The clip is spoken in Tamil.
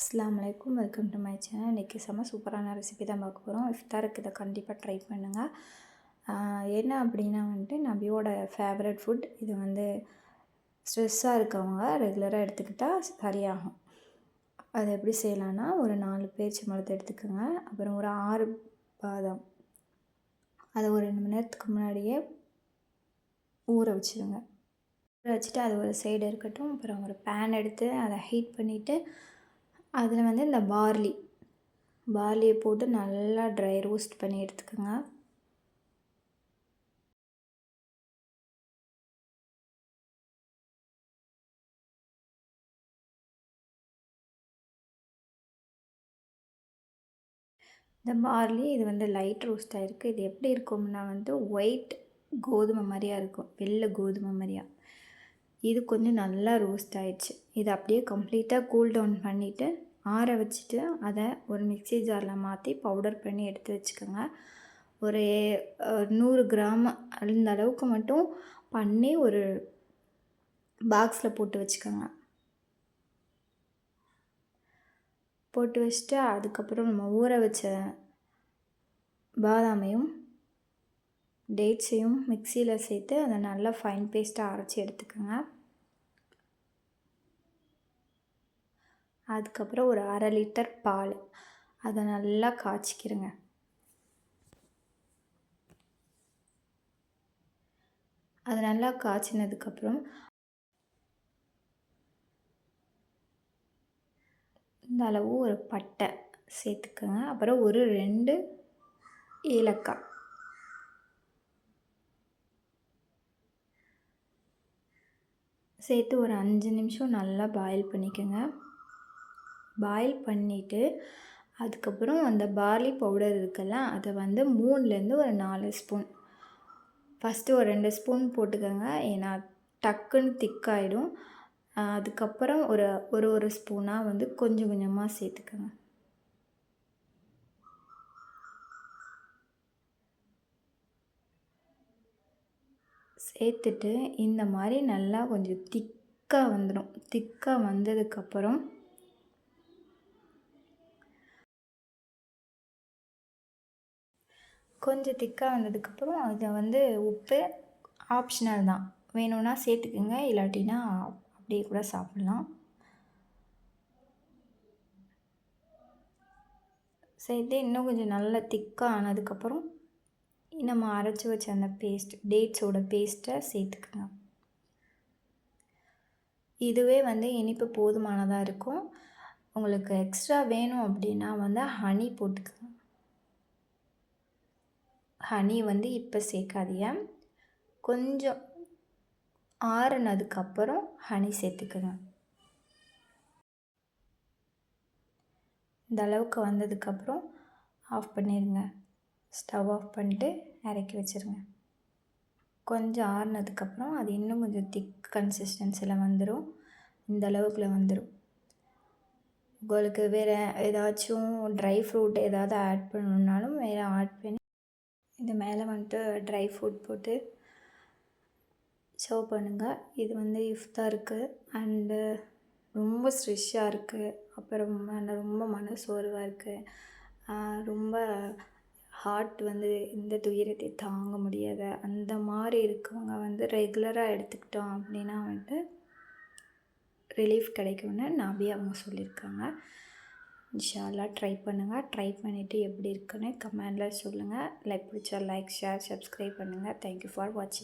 அஸ்ஸலாமு அலைக்கும். வெல்கம் டு மை சேனல் இன்றைக்கி செம்ம சூப்பரான ரெசிபி தான் பார்க்க போகிறோம் இஃப்தாருக்கு இதை கண்டிப்பாக ட்ரை பண்ணுங்கள் என்ன அப்படின்னா வந்துட்டு நபியோட ஃபேவரட் ஃபுட் இது வந்து ஸ்ட்ரெஸ்ஸாக இருக்கவங்க ரெகுலராக எடுத்துக்கிட்டால் சரியாகும். அது எப்படி செய்யலான்னா ஒரு நாலு பேச்சு மரத்தை எடுத்துக்கோங்க. அப்புறம் ஒரு ஆறு பாதம். அதை ஒரு ரெண்டு மணி நேரத்துக்கு முன்னாடியே ஊற வச்சுருங்க. ஊற வச்சுட்டு அது ஒரு சைடு இருக்கட்டும். அப்புறம் ஒரு பேன் எடுத்து அதை ஹீட் பண்ணிவிட்டு அதில் வந்து இந்த பார்லி. பார்லியை போட்டு நல்லா ட்ரை ரோஸ்ட் பண்ணி எடுத்துக்கோங்க. இந்த பார்லி இது வந்து லைட் ரோஸ்ட் ஆகிருக்கு இது எப்படி இருக்கும்னா வந்து ஒயிட் கோதுமை மாதிரியா இருக்கும். வெள்ளை கோதுமை மாதிரியா. இது கொஞ்சம் நல்லா ரோஸ்ட் ஆகிடுச்சு இது அப்படியே கம்ப்ளீட்டாக கூல் டவுன் பண்ணிவிட்டு ஆற வச்சுட்டு அதை ஒரு மிக்ஸி ஜாரில் மாற்றி பவுடர் பண்ணி எடுத்து வச்சுக்கோங்க. ஒரு நூறு கிராம் அந்த அளவுக்கு மட்டும் பண்ணி ஒரு பாக்ஸில் போட்டு வச்சுக்கோங்க. போட்டு வச்சுட்டு அதுக்கப்புறம் நம்ம ஊற வச்ச பாதாமையும் டேட்ஸையும் மிக்சியில் சேர்த்து அதை நல்லா ஃபைன் பேஸ்ட்டாக அரைச்சி எடுத்துக்கோங்க. அதுக்கப்புறம் ஒரு அரை லிட்டர் பால். அதை நல்லா காய்ச்சிக்கிருங்க அது நல்லா காய்ச்சினதுக்கப்புறம் இந்த அளவு ஒரு பட்டை சேர்த்துக்கோங்க. அப்புறம் ஒரு ரெண்டு ஏலக்காய். சேர்த்து ஒரு அஞ்சு நிமிஷம் நல்லா பாயில் பண்ணிக்கோங்க. பாயில் பண்ணிவிட்டு அதுக்கப்புறம் அந்த பார்லி பவுடர் இருக்குல்ல அதை வந்து மூணுலேருந்து ஒரு நாலு ஸ்பூன் ஃபஸ்ட்டு ஒரு ரெண்டு ஸ்பூன் போட்டுக்கோங்க. ஏன்னா டக்குன்னு திக்காயிடும் அதுக்கப்புறம் ஒரு ஒரு ஒரு ஸ்பூனாக வந்து கொஞ்சம் கொஞ்சமாக சேர்த்துக்கோங்க. சேர்த்துட்டு இந்த மாதிரி நல்லா கொஞ்சம் திக்காக வந்துடும். திக்காக வந்ததுக்கப்புறம் கொஞ்சம் திக்காக வந்ததுக்கப்புறம் அதை வந்து உப்பு ஆப்ஷனல் தான். வேணும்னா சேர்த்துக்குங்க இல்லாட்டினா அப்படியே கூட சாப்பிட்லாம். சேர்த்து இன்னும் கொஞ்சம் நல்லா திக்காக ஆனதுக்கப்புறம் நம்ம அரைச்சி வச்ச அந்த பேஸ்ட் டேட்ஸோட பேஸ்ட்டை சேர்த்துக்குங்க. இதுவே வந்து இனிப்பு போதுமானதாக இருக்கும். உங்களுக்கு எக்ஸ்ட்ரா வேணும் அப்படின்னா வந்து ஹனி போட்டுக்கோங்க. ஹனி வந்து இப்போ சேர்க்காதீங்க. கொஞ்சம் ஆறுனதுக்கப்புறம் ஹனி சேர்த்துக்குங்க. இந்த அளவுக்கு வந்ததுக்கப்புறம் ஆஃப் பண்ணிடுங்க ஸ்டவ் ஆஃப் பண்ணிட்டு இறக்கி வச்சுருங்க. கொஞ்சம் ஆறுனதுக்கப்புறம் அது இன்னும் கொஞ்சம் திக் கன்சிஸ்டன்சியில் வந்துடும் இந்த அளவுக்குள்ள வந்துடும் உங்களுக்கு வேறு ஏதாச்சும் ட்ரை ஃப்ரூட் ஏதாவது ஆட் பண்ணணுன்னாலும் வேறு ஆட் பண்ணி இது மேலே வந்துட்டு ட்ரை ஃப்ரூட் போட்டு சர்வ் பண்ணுங்கள் இது வந்து இஃப்தாருக்கு அண்டு ரொம்ப ஸ்ட்ரெஷ்ஷாக இருக்குது அப்புறம் ரொம்ப மன சோர்வாக இருக்குது ரொம்ப ஹார்ட் வந்து இந்த துயரத்தை தாங்க முடியாத அந்த மாதிரி இருக்கவங்க வந்து ரெகுலராக எடுத்துக்கிட்டோம் அப்படின்னா வந்துட்டு ரிலீஃப் கிடைக்கும்னு நபி அவங்க சொல்லியிருக்காங்க. இன்ஷால்லாம் ட்ரை பண்ணுங்கள் ட்ரை பண்ணிவிட்டு எப்படி இருக்குன்னு கமெண்டில் சொல்லுங்கள் லைக் பிடிச்சா லைக் ஷேர் சப்ஸ்கிரைப் பண்ணுங்கள் தேங்க்யூ ஃபார் வாட்சிங்